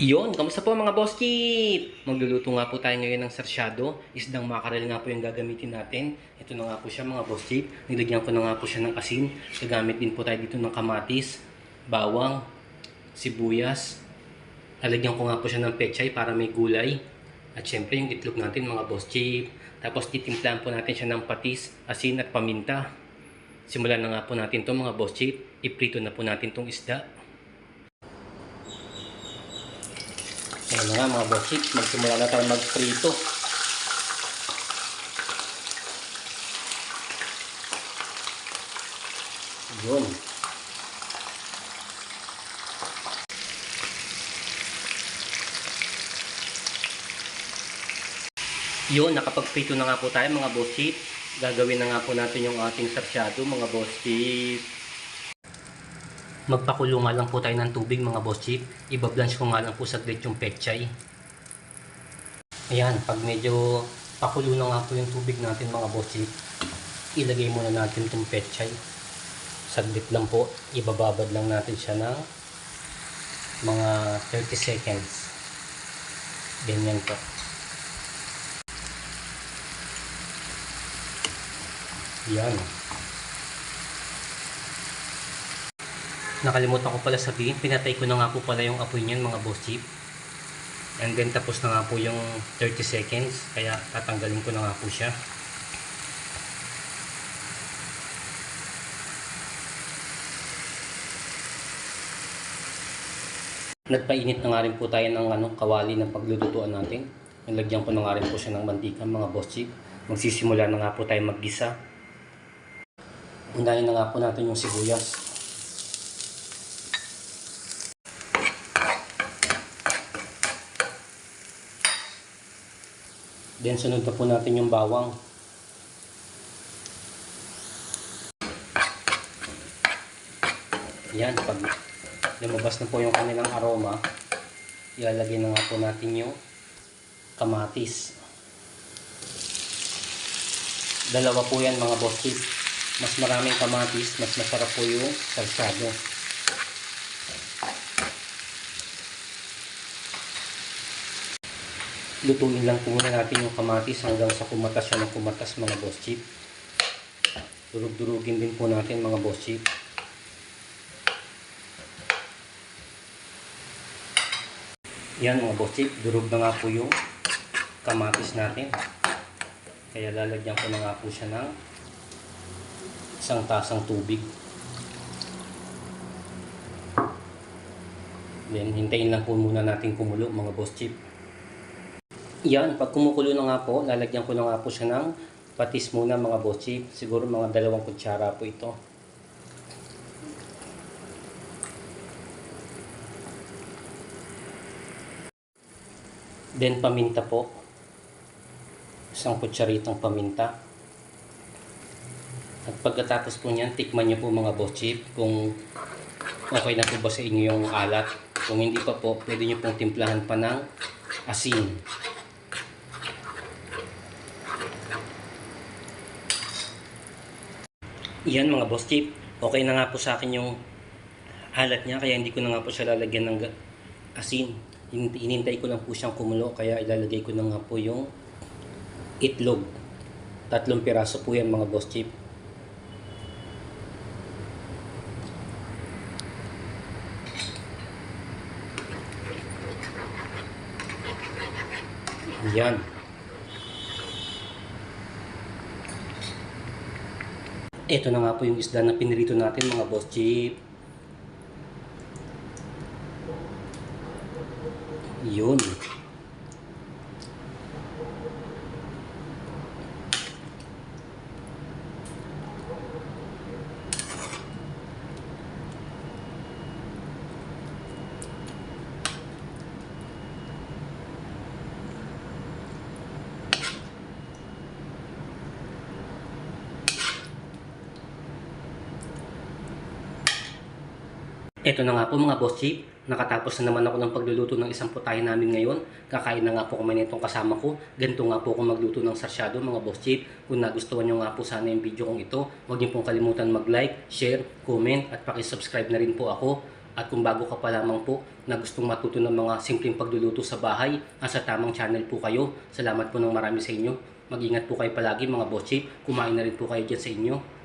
Iyon, kamusta po mga boss Chip? Magluluto nga po tayo ngayon ng sarsyado. Isdang makarel nga po yung gagamitin natin. Ito na nga po siya mga boss Chip. Nilagyan ko na nga po siya ng asin. Gagamit din po tayo dito ng kamatis, bawang, sibuyas. Lalagyan ko nga po siya ng pechay para may gulay. At syempre yung itlog natin mga boss Chip. Tapos titimplahan po natin siya ng patis, asin at paminta. Simulan na nga po natin to mga boss Chip. Iprito na po natin tong isda. Ayan na nga mga bossik, magsimula na tayo magprito. Yun. Yun, nakapagprito na nga po tayo mga bossik. Gagawin na nga po natin yung ating sarsyado mga bossik. Magpakulo nga lang po tayo ng tubig mga boss chip. Ibablanch ko nga lang po saglit yung pechay. Ayan, pag medyo pakulo na nga po yung tubig natin mga boss chip, ilagay muna natin itong pechay. Saglit lang po, ibababad lang natin siya ng mga 30 seconds. Ganyan po. Yan. Nakalimutan ko pala sabihin, pinatay ko na nga po pala yung apoy niyan mga boss jeep. And then tapos na nga po yung 30 seconds, kaya tatanggalin ko na nga po siya. Nagpainit na nga rin po tayo ng ano, kawali ng paglulutuan natin. Nilagyan ko na nga rin po siya ng mantika mga boss jeep. Magsisimula na nga po tayo maggisa. Unahin na nga po natin yung sibuyas. Then sunod na po natin yung bawang. Yan, pag lumabas na po yung kanilang aroma, ilalagay na nga po natin yung kamatis. Dalawa po yan mga boss. Mas maraming kamatis, mas masarap po yung salsado. Lutuin lang po natin yung kamatis hanggang sa kumatas siya ng kumatas mga boss chip. Durug-durugin din po natin mga boss chip. Yan mga boss chip, durug na nga po yung kamatis natin. Kaya lalagyan ko na nga po siya ng isang tasang tubig. Then hintayin lang po muna natin kumulo mga boss chip. Yan, pag kumukulo na nga po, lalagyan ko na nga po siya ng patis muna mga bossy. Siguro mga dalawang kutsara po ito. Then paminta po. Isang kutsaritong paminta. At pagkatapos po niyan, tikman niyo po mga boss chip kung okay na po ba sa inyo yung alat. Kung hindi pa po, pwede niyo pong timplahan pa ng asin. Yan mga boss chip. Okay na nga po sa akin yung halat niya kaya hindi ko na nga po siya lalagyan ng asin. Hinintay ko lang po siyang kumulo kaya ilalagay ko na nga po yung itlog. Tatlong piraso po yan mga boss chip. Yan. Ito na nga po yung isda na pinirito natin mga boss chip. Yun. Ito na nga po mga boss chip. Nakatapos na naman ako ng pagluluto ng isang putahe namin ngayon. Kakain na nga po kami nitong kasama ko. Ganito nga po ako magluto ng sarsyado mga boss chip. Kung nagustuhan nyo nga po sana yung video kong ito, huwag niyo pong kalimutan mag-like, share, comment at pakisubscribe na rin po ako At kung bago ka pa lamang po na gustong matuto ng mga simpleng pagluluto sa bahay, nasa tamang channel po kayo. Salamat po ng marami sa inyo. Mag-ingat po kayo palagi mga boss chief. Kumain na rin po kayo dyan sa inyo.